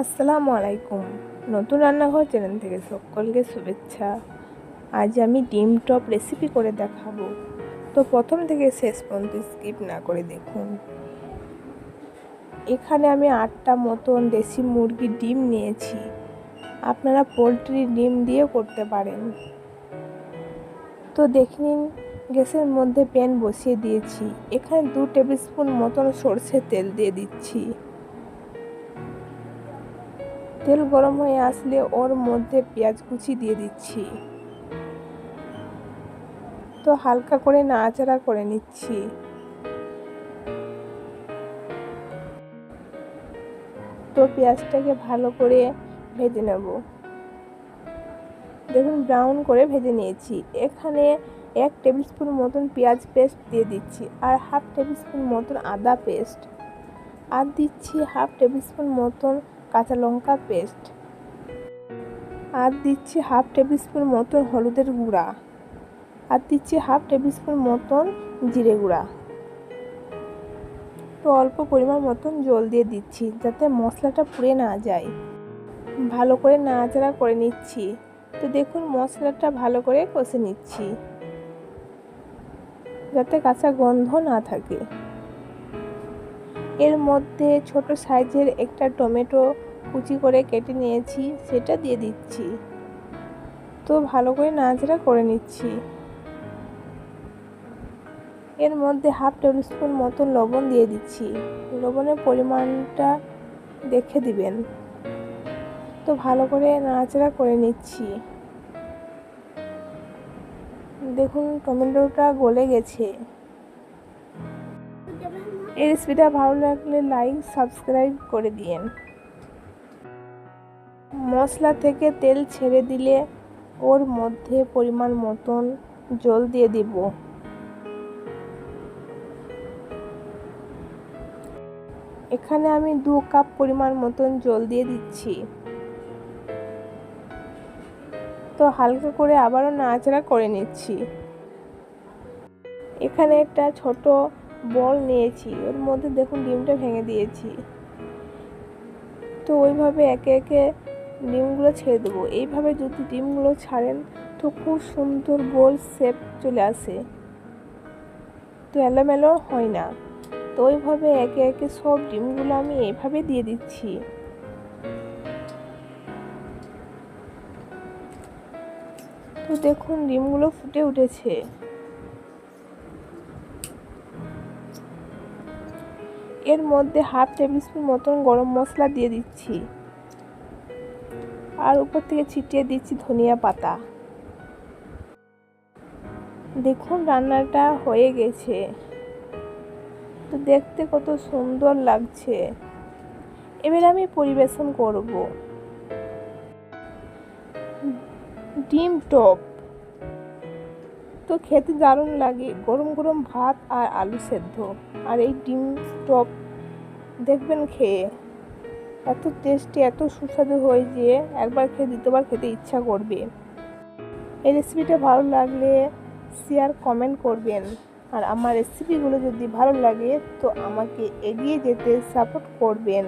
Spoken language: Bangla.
আসসালামু আলাইকুম। নতুন রান্নাঘর চ্যানেল থেকে সকলকে শুভেচ্ছা। আজ আমি ডিম টপ রেসিপি করে দেখাবো। তো প্রথম থেকে শেষ পর্যন্ত স্কিপ না করে দেখুন। এখানে আমি আটটা মতন দেশি মুরগির ডিম নিয়েছি। আপনারা পোলট্রির ডিম দিয়েও করতে পারেন। তো দেখে নিন, গ্যাসের মধ্যে প্যান বসিয়ে দিয়েছি। এখানে দু টেবিল স্পুন মতন সর্ষের তেল দিয়ে দিচ্ছি। তেল গরম হয়ে আসলে ওর মধ্যে পেঁয়াজ কুচি দিয়ে দিচ্ছি। তো হালকা করে নাড়াচাড়া করে নিচ্ছি। তো পেঁয়াজটাকে ভালো করে ভেজে নেব। দেখুন ব্রাউন করে ভেজে নিয়েছি। এখানে এক টেবিল স্পুন মতন পেঁয়াজ পেস্ট দিয়ে দিচ্ছি আর হাফ টেবিল স্পুন মতন আদা পেস্ট আর দিচ্ছি হাফ টেবিল স্পুন মতন কাঁচা লঙ্কা পেস্ট আর দিচ্ছি হাফ টেবিল স্পুন মতন হলুদের গুঁড়া আর দিচ্ছি হাফ টেবিল স্পুন মতন জিরে গুঁড়া। তো অল্প পরিমাণ মতন জল দিয়ে দিচ্ছি যাতে মশলাটা পুড়ে না যায়। ভালো করে নাড়াচাড়া করে নিচ্ছি। তো দেখুন, মশলাটা ভালো করে কষে নিচ্ছি। যাতে কাঁচা গন্ধ না থাকে। এর মধ্যে ছোট সাইজের একটা টমেটো কুচি করে কেটে নিয়েছি, সেটা দিয়ে দিচ্ছি। তো ভালো করে নাড়াচাড়া করে নিচ্ছি। এর মধ্যে হাফ টেবিল স্পুন মতো লবণ দিয়ে দিচ্ছি। লবণের পরিমাণটা দেখে দিবেন। তো ভালো করে নাড়াচাড়া করে নিচ্ছি। দেখুন, টমেটোটা গলে গেছে। এই রেসিপিটা ভালো লাগলে লাইক সাবস্ক্রাইব করে দিন মশলা থেকে তেল ছেড়ে দিলে ওর মধ্যে পরিমাণ মতন জল দিয়ে দিব। এখানে আমি দু কাপ পরিমাণ মতন জল দিয়ে দিচ্ছি। তো হালকা করে আবারও নাড়াচাড়া করে নিচ্ছি। এখানে একটা ছোট বল নিয়েছি, ওর মধ্যে দেখুন ডিমটা ভেঙে দিয়েছি। তো ওইভাবে একে একে ডিমগুলো ছেড়ে দেবো। এইভাবে যদি ডিমগুলো ছাড়েন তো খুব সুন্দর গোল শেপ চলে আসে। তো এলোমেলো হয় না। তো ওইভাবে একে একে সব ডিমগুলো আমি এইভাবে দিয়ে দিচ্ছি। তো দেখুন, ডিমগুলো ফুটে উঠেছে। এর মধ্যে হাফ টেবিল স্পুন মতন গরম মশলা দিয়ে দিচ্ছি। আর উপর থেকে ছিটিয়ে দিচ্ছি ধনিয়া পাতা। দেখুন, রান্নাটা হয়ে গেছে। তো দেখতে কত সুন্দর লাগছে। এবার আমি পরিবেশন করব। ডিম টপ। তো খেতে দারুণ লাগে। গরম গরম ভাত আর আলু সেদ্ধ। আর এই ডিম টপ দেখবেন খেয়ে। এত টেস্টি এত সুস্বাদু হয় যে একবার খেয়ে, দ্বিতীয়বার খেতে ইচ্ছা করবে। এই রেসিপিটা ভালো লাগলে শেয়ার কমেন্ট করবেন। আর আমার রেসিপিগুলো যদি ভালো লাগে, তো আমাকে এগিয়ে যেতে সাপোর্ট করবেন।